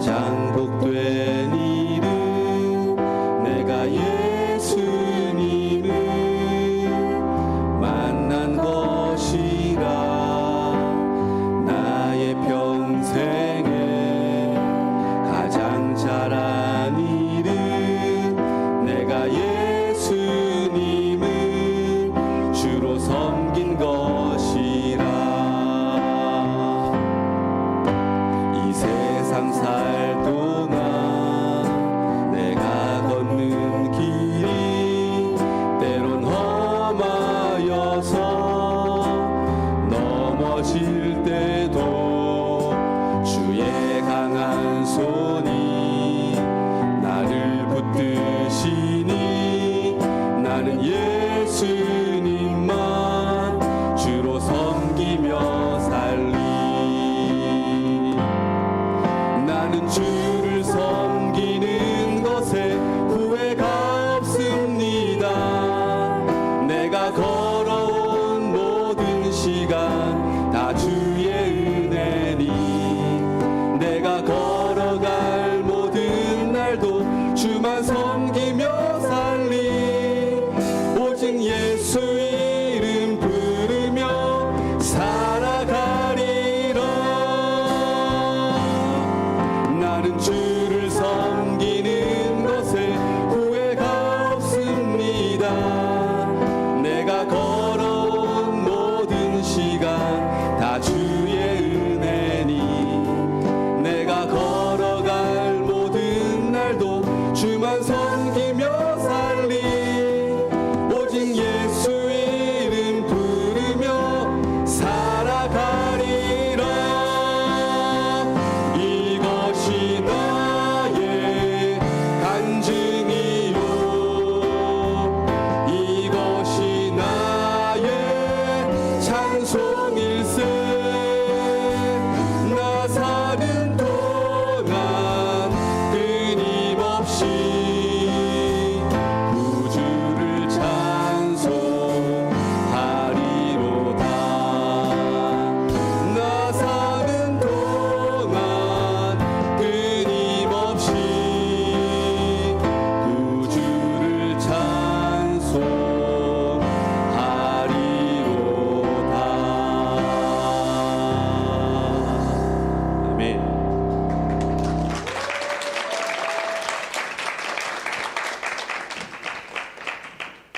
讲不 강한 손이 나를 붙드시니 나는 예수님만 주로 섬기며 살리. 나는 주를 섬기는 것에 후회가 없습니다. 걸어